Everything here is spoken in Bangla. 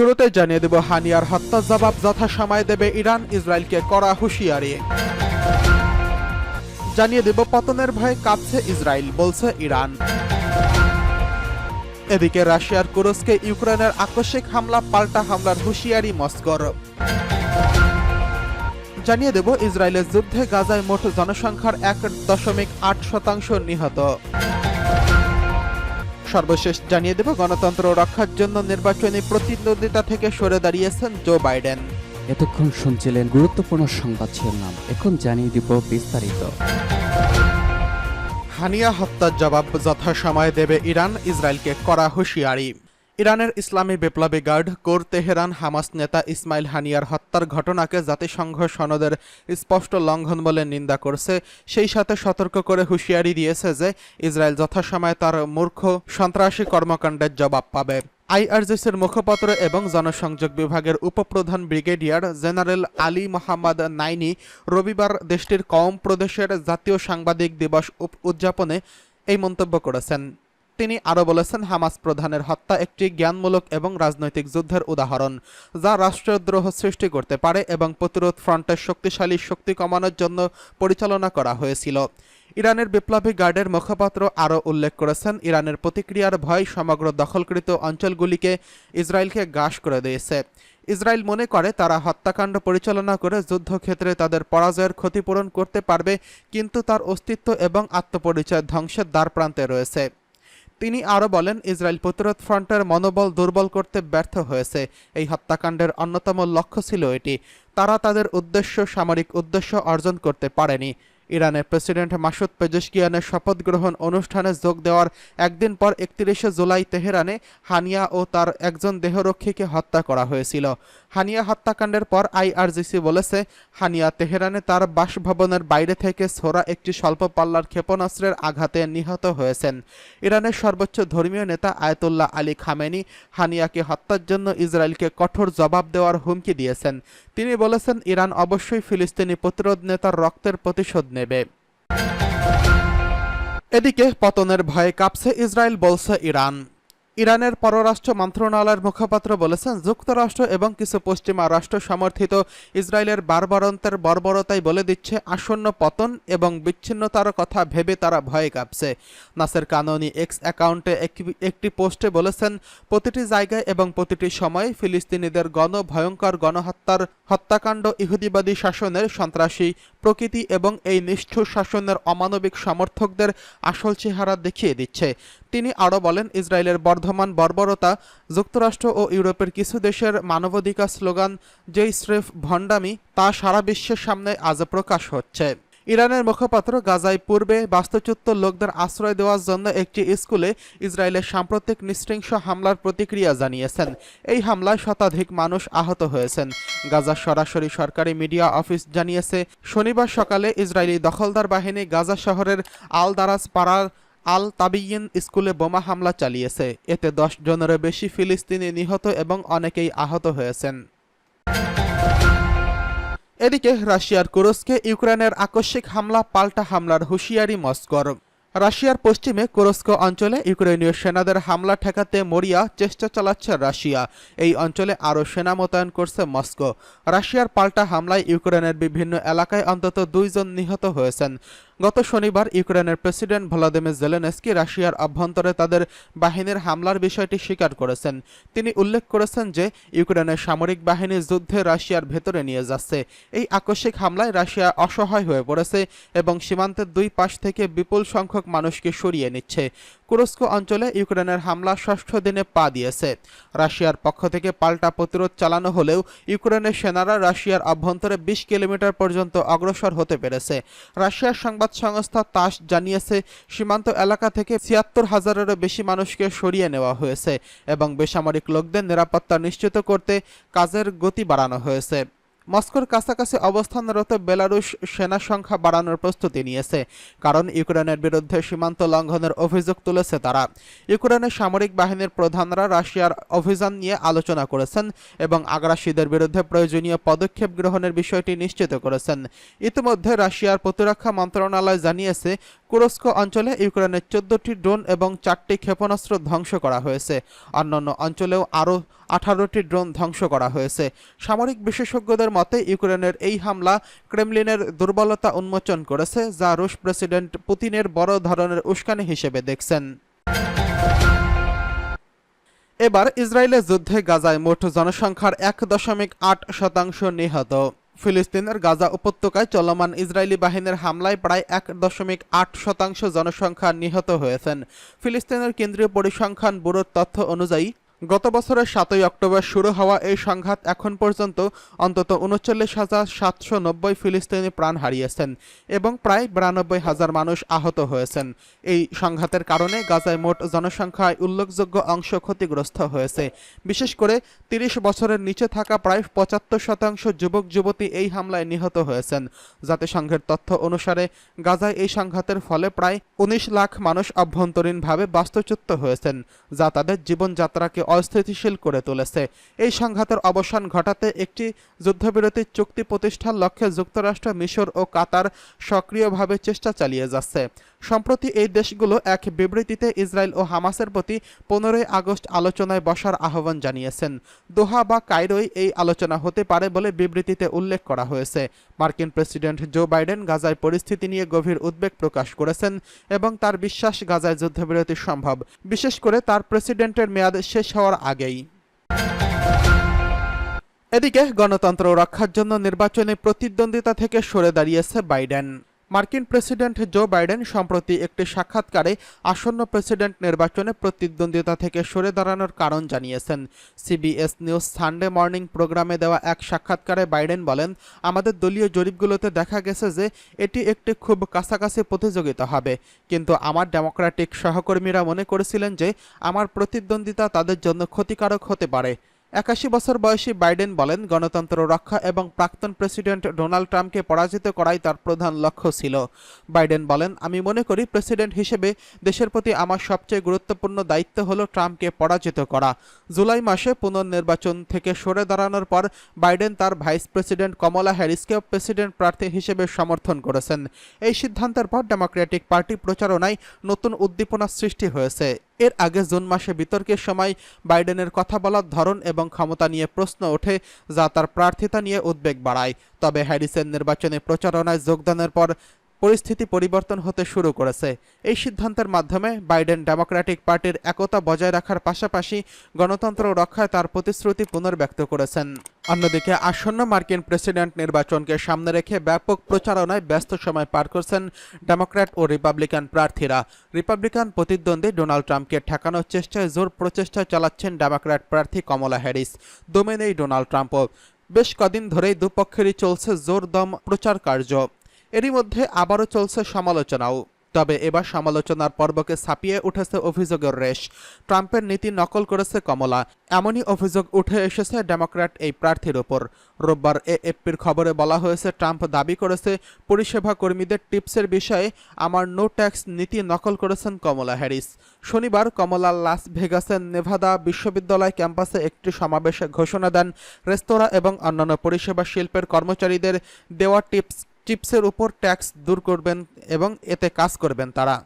শুরুতে জানিয়ে দেব হানিয়ার হত্যা জবাব যথাসময়ে দেবে ইরান, ইসরায়েলকে করা হুঁশিয়ারি। জানিয়ে দেব পতনের ভয়ে কাঁপছে ইসরায়েল, বলছে ইরান। এদিকে রাশিয়ার কুরস্কে ইউক্রেনের আকস্মিক হামলা, পাল্টা হামলার হুঁশিয়ারি মস্কর। জানিয়ে দেব ইসরায়েলের যুদ্ধে গাজায় মোট জনসংখ্যার এক দশমিক আট শতাংশ নিহত। সর্বশেষ জানিয়ে দেব গণতন্ত্র রক্ষার জন্য নির্বাচনী প্রতিদ্বন্দ্বিতা থেকে সরে দাঁড়িয়েছেন জো বাইডেন। এতক্ষণ শুনছিলেন গুরুত্বপূর্ণ সংবাদ শিরোনাম। এখন জানিয়ে দিব বিস্তারিত। হানিয়া হত্যার জবাব যথাসময়ে দেবে ইরান ইসরায়েলকে করা হুঁশিয়ারি। ইরানের ইসলামী বিপ্লবী গার্ড কোর তেহরান হামাস নেতা ইসমাইল হানিয়ার হত্যার ঘটনাকে জাতিসংঘ সনদের স্পষ্ট লঙ্ঘন বলে নিন্দা করছে। সেই সাথে সতর্ক করে হুঁশিয়ারি দিয়েছে যে ইসরায়েল যথাসময়ে তার মূর্খ, সন্ত্রাসী কর্মকাণ্ডের জবাব পাবে। আইআরজিসির মুখপাত্র এবং জনসংযোগ বিভাগের উপপ্রধান brigadier general Ali Mohammad Naini রবিবার দেশটির কম প্রদেশের জাতীয় সাংবাদিক দিবস উদযাপনে এই মন্তব্য করেছেন। তিনি আরও বলেছেন, হামাস প্রধানের হত্যা একটি জ্ঞানমূলক এবং রাজনৈতিক যুদ্ধের উদাহরণ, যা রাষ্ট্রদ্রোহ সৃষ্টি করতে পারে এবং প্রতিরোধ ফ্রন্টের শক্তিশালী শক্তি কমানোর জন্য পরিচালনা করা হয়েছিল। ইরানের বিপ্লবী গার্ডের মুখপাত্র আরও উল্লেখ করেছেন, ইরানের প্রতিক্রিয়ার ভয় সমগ্র দখলকৃত অঞ্চলগুলিকে ইসরায়েলকে গ্রাস করে দিয়েছে। ইসরায়েল মনে করে তারা হত্যাকাণ্ড পরিচালনা করে যুদ্ধক্ষেত্রে তাদের পরাজয়ের ক্ষতিপূরণ করতে পারবে, কিন্তু তার অস্তিত্ব এবং আত্মপরিচয় ধ্বংসের দ্বারপ্রান্তে রয়েছে। তিনি আরও বলেন, ইসরায়েল প্রতিরোধ ফ্রন্টের মনোবল দুর্বল করতে ব্যর্থ হয়েছে। এই হত্যাকাণ্ডের অন্যতম লক্ষ্য ছিল এটি। তারা তাদের উদ্দেশ্য, সামরিক উদ্দেশ্য অর্জন করতে পারেনি। ইরানের প্রেসিডেন্ট মাসুদ পেজেশকিয়ানের শপথ গ্রহণ অনুষ্ঠানে যোগ দেওয়ার একদিন পর একত্রিশে জুলাই তেহরানে হানিয়া ও তার একজন দেহরক্ষীকে হত্যা করা হয়েছিল। হানিয়া হত্যাকাণ্ডের পর আইআরজিসি বলেছে, হানিয়া তেহরানে তার বাসভবনের বাইরে থেকে ছোড়া একটি স্বল্প পাল্লার ক্ষেপণাস্ত্রের আঘাতে নিহত হয়েছেন। ইরানের সর্বোচ্চ ধর্মীয় নেতা আয়তুল্লাহ আলী খামেনি হানিয়াকে হত্যার জন্য ইসরায়েলকে কঠোর জবাব দেওয়ার হুমকি দিয়েছেন। তিনি বলেছেন, ইরান অবশ্যই ফিলিস্তিনি প্রতিরোধ নেতার রক্তের প্রতিশোধ নেবে। এদিকে পতনের ভয়ে কাঁপছে ইসরায়েল বলছে ইরান। ইরানের পররাষ্ট্র মন্ত্রণালয়ের মুখপাত্র বলেছেন, যুক্তরাষ্ট্র এবং কিছু পশ্চিমা রাষ্ট্র সমর্থিত ইসরায়েলের বারবারন্তের বর্বরতাই বলে দিচ্ছে আসন্ন পতন এবং বিচ্ছিন্নতার কথা ভেবে তারা ভয়ে কাঁপছে। নাসের কাননি এক্স অ্যাকাউন্টে একটি- পোস্টে বলেছেন, প্রতিটি জায়গায় এবং প্রতিটি সময়ে ফিলিস্তিনিদের গণ ভয়ঙ্কর গণহত্যার হত্যাকাণ্ড, ইহুদিবাদী শাসনের সন্ত্রাসী প্রকৃতি এবং এই নিষ্ঠুর শাসনের অমানবিক সমর্থকদের আসল চেহারা দেখিয়ে দিচ্ছে। তিনি আরও বলেন, ইসরায়েলের বর্ধমান বর্বরতা যুক্তরাষ্ট্র ও ইউরোপের কিছু দেশের মানবাধিকার স্লোগান যেই স্রেফ ভণ্ডামি, তা সারা বিশ্বের সামনে আজ প্রকাশ হচ্ছে। ইরানের মুখপাত্র গাজায় পূর্বে বাস্তুচ্যুত লোকদের আশ্রয় দেওয়ার জন্য একটি স্কুলে ইসরায়েলের সাম্প্রতিক নৃশংস হামলার প্রতিক্রিয়া জানিয়েছেন। এই হামলায় শতাধিক মানুষ আহত হয়েছেন। গাজার সরাসরি সরকারি মিডিয়া অফিস জানিয়েছে, শনিবার সকালে ইসরায়েলি দখলদার বাহিনী গাজা শহরের আল দারাজ পাড়ার আল তাবিয়িন স্কুলে বোমা হামলা চালিয়েছে। এতে দশ জনেরও বেশি ফিলিস্তিনি নিহত এবং অনেকেই আহত হয়েছেন। এদিকে রাশিয়ার কুরস্কে ইউক্রেনের আকস্মিক হামলা পাল্টা হামলার হুঁশিয়ারি মস্কোর। রাশিয়ার পশ্চিমে কুরস্ক অঞ্চলে ইউক্রেনীয় সেনাদের হামলা ঠেকাতে মরিয়া চেষ্টা চালাচ্ছে রাশিয়া। এই অঞ্চলে আরও সেনা মোতায়েন করছে মস্কো। রাশিয়ার পাল্টা হামলায় ইউক্রেনের বিভিন্ন এলাকায় অন্তত দুইজন নিহত হয়েছেন। গত শনিবার ইউক্রেনের প্রেসিডেন্ট ভলাদিমির জেলেনস্কি রাশিয়ার অভ্যন্তরে তাদের বাহিনীর হামলার বিষয়টি স্বীকার করেছেন। তিনি উল্লেখ করেছেন যে, ইউক্রেনের সামরিক বাহিনী যুদ্ধে রাশিয়ার ভেতরে নিয়ে যাচ্ছে। এই আকস্মিক হামলায় রাশিয়া অসহায় হয়ে পড়েছে এবং সীমান্তের দুই পাশ থেকে বিপুল সংখ্যক মানুষকে সরিয়ে নিচ্ছে। কুরস্ক অঞ্চলে ইউক্রেনের হামলা ষষ্ঠ দিনে পা দিয়েছে। রাশিয়ার পক্ষ থেকে পাল্টা প্রতিরোধ চালানো হলেও ইউক্রেনের সেনারা রাশিয়ার অভ্যন্তরে বিশ কিলোমিটার পর্যন্ত অগ্রসর হতে পেরেছে। রাশিয়ার সংবাদ সংস্থা তাস জানিয়েছে, সীমান্ত এলাকা থেকে ছিয়াত্তর হাজারেরও বেশি মানুষকে সরিয়ে নেওয়া হয়েছে এবং বেসামরিক লোকদের নিরাপত্তা নিশ্চিত করতে কাজের গতি বাড়ানো হয়েছে। মস্কোর কাছাকাছি অবস্থানরত বেলারুশ সেনা সংখ্যা বাড়ানোর প্রস্তুতি নিয়েছে, কারণ ইউক্রেনের বিরুদ্ধে সীমান্ত লঙ্ঘনের অভিযোগ তুলেছে তারা। ইউক্রেনের সামরিক বাহিনীর প্রধানরা রাশিয়ার অভিযান নিয়ে আলোচনা করেছেন এবং আগ্রাসীদের বিরুদ্ধে প্রয়োজনীয় পদক্ষেপ গ্রহণের বিষয়টি নিশ্চিত করেছেন। ইতিমধ্যে রাশিয়ার প্রতিরক্ষা মন্ত্রণালয় জানিয়েছে, কুরস্ক অঞ্চলে ইউক্রেনের চোদ্দটি ড্রোন এবং চারটি ক্ষেপণাস্ত্র ধ্বংস করা হয়েছে। অন্যান্য অঞ্চলেও আরও আঠারোটি ড্রোন ধ্বংস করা হয়েছে। সামরিক বিশেষজ্ঞদের মতে, ইউক্রেনের এই হামলা ক্রেমলিনের দুর্বলতা উন্মোচন করেছে, যা রুশ প্রেসিডেন্ট পুতিনের বড় ধরনের উস্কানি হিসেবে দেখছেন। এবার ইসরায়েলের যুদ্ধে গাজায় মোট জনসংখ্যার এক দশমিক আট শতাংশ নিহত। ফিলিস্তিনের গাজা উপত্যকায় চলমান ইসরায়েলি বাহিনীর হামলায় প্রায় এক দশমিক আট শতাংশ জনসংখ্যা নিহত হয়েছেন। ফিলিস্তিনের কেন্দ্রীয় পরিসংখ্যান ব্যুরোর তথ্য অনুযায়ী গত বছরের সাতই অক্টোবর শুরু হওয়া এই সংঘাত এখন পর্যন্ত অন্তত উনচল্লিশ হাজার সাতশো নব্বই ফিলিস্তিনি প্রাণ হারিয়েছেন এবং প্রায় বিরানব্বই হাজার মানুষ আহত হয়েছেন। এই সংঘাতের কারণে গাজায় মোট জনসংখ্যায় উল্লেখযোগ্য অংশ ক্ষতিগ্রস্ত হয়েছে। বিশেষ করে তিরিশ বছরের নিচে থাকা প্রায় পঁচাত্তর শতাংশ যুবক, যুবতী এই হামলায় নিহত হয়েছেন। জাতিসংঘের তথ্য অনুসারে গাজায় এই সংঘাতের ফলে প্রায় উনিশ লাখ মানুষ অভ্যন্তরীণভাবে বাস্তুচ্যুত হয়েছেন, যা তাদের জীবনযাত্রাকে অস্থিতিশীল করে তুলেছে। এই সংঘাতের অবসান ঘটাতে একটি যুদ্ধবিরতি চুক্তি প্রতিষ্ঠার লক্ষ্যে যুক্তরাষ্ট্র, মিশর ও কাতার সক্রিয়ভাবে চেষ্টা চালিয়ে যাচ্ছে। সম্প্রতি এই দেশগুলো এক বিবৃতিতে ইসরায়েল ও হামাসের প্রতি পনেরোই আগস্ট আলোচনায় বসার আহ্বান জানিয়েছেন। দোহা বা কায়রোয় এই আলোচনা হতে পারে বলে বিবৃতিতে উল্লেখ করা হয়েছে। মার্কিন প্রেসিডেন্ট জো বাইডেন গাজায় পরিস্থিতি নিয়ে গভীর উদ্বেগ প্রকাশ করেছেন এবং তার বিশ্বাস গাজায় যুদ্ধবিরতি সম্ভব, বিশেষ করে তার প্রেসিডেন্টের মেয়াদ শেষ হওয়ার আগেই। এদিকে গণতন্ত্র রক্ষার জন্য নির্বাচনে প্রতিদ্বন্দ্বিতা থেকে সরে দাঁড়িয়েছে বাইডেন। মার্কিন প্রেসিডেন্ট জো বাইডেন সম্প্রতি একটি সাক্ষাৎকারে আসন্ন প্রেসিডেন্ট নির্বাচনে প্রতিদ্বন্দ্বিতা থেকে সরে দাঁড়ানোর কারণ জানিয়েছেন। সিবিএস নিউজ সানডে মর্নিং প্রোগ্রামে দেওয়া এক সাক্ষাৎকারে বাইডেন বলেন, আমাদের দলীয় জরিপগুলোতে দেখা গেছে যে এটি একটি খুব কাছাকাছি প্রতিযোগিতা হবে। কিন্তু আমার ডেমোক্রেটিক সহকর্মীরা মনে করেছিলেন যে আমার প্রতিদ্বন্দ্বিতা তাদের জন্য ক্ষতিকারক হতে পারে। একাশি বছর বয়সী বাইডেন বলেন, গণতন্ত্র রক্ষা এবং প্রাক্তন প্রেসিডেন্ট ডোনাল্ড ট্রাম্পকে পরাজিত করাই তার প্রধান লক্ষ্য ছিল। বাইডেন বলেন, আমি মনে করি প্রেসিডেন্ট হিসেবে দেশের প্রতি আমার সবচেয়ে গুরুত্বপূর্ণ দায়িত্ব হল ট্রাম্পকে পরাজিত করা। জুলাই মাসে পুনর্নির্বাচন থেকে সরে দাঁড়ানোর পর বাইডেন তার ভাইস প্রেসিডেন্ট কমলা হ্যারিসকেও প্রেসিডেন্ট প্রার্থী হিসেবে সমর্থন করেছেন। এই সিদ্ধান্তের পর ডেমোক্রেটিক পার্টি প্রচারণায় নতুন উদ্দীপনা সৃষ্টি হয়েছে। এর আগে জুন মাসে বিতর্কের সময় বাইডেনের কথা বলার ধরন এবং ক্ষমতা নিয়ে প্রশ্ন ওঠে, যা তার প্রার্থিতা নিয়ে উদ্বেগ বাড়ায়। তবে হ্যারিসের নির্বাচনে প্রচারণায় যোগদানের পর পরিস্থিতি পরিবর্তন হতে শুরু করেছে। এই সিদ্ধান্তের মাধ্যমে বাইডেন ডেমোক্রেটিক পার্টির একতা বজায় রাখার পাশাপাশি গণতন্ত্র রক্ষায় তার প্রতিশ্রুতি পুনর্ব্যক্ত করেছেন। অন্যদিকে আসন্ন মার্কিন প্রেসিডেন্ট নির্বাচনকে সামনে রেখে ব্যাপক প্রচারণায় ব্যস্ত সময় পার করছেন ডেমোক্র্যাট ও রিপাবলিকান প্রার্থীরা। রিপাবলিকান প্রতিদ্বন্দ্বী ডোনাল্ড ট্রাম্পকে ঠেকানোর চেষ্টায় জোর প্রচেষ্টা চালাচ্ছেন ডেমোক্র্যাট প্রার্থী কমলা হ্যারিস। দমে নেই ডোনাল্ড ট্রাম্পও। বেশ কদিন ধরেই দুপক্ষেরই চলছে জোরদম প্রচার কার্য এরই মধ্যে আবারও চলছে সমালোচনাও। তবে এবার সমালোচনার পর্বকে ছাপিয়ে উঠেছে অভিযোগের রেশ। ট্রাম্পের নীতি নকল করেছে কমলা। এমনই অভিযোগ উঠে এসেছে ডেমোক্র্যাট এই প্রার্থীর ওপর। রোববার এএফপির খবরে বলা হয়েছে, ট্রাম্প দাবি করেছে, পরিষেবা কর্মীদের টিপসের বিষয়ে আমার নো ট্যাক্স নীতি নকল করেছেন কমলা হ্যারিস। শনিবার কমলা লাস ভেগাসের নেভাদা বিশ্ববিদ্যালয় ক্যাম্পাসে একটি সমাবেশে ঘোষণা দেন। রেস্তোরাঁ এবং অন্যান্য পরিষেবা শিল্পের কর্মচারীদের দেওয়া টিপস চিপসের উপর ট্যাক্স দূর করবেন এবং এতে কাজ করবেন তারা।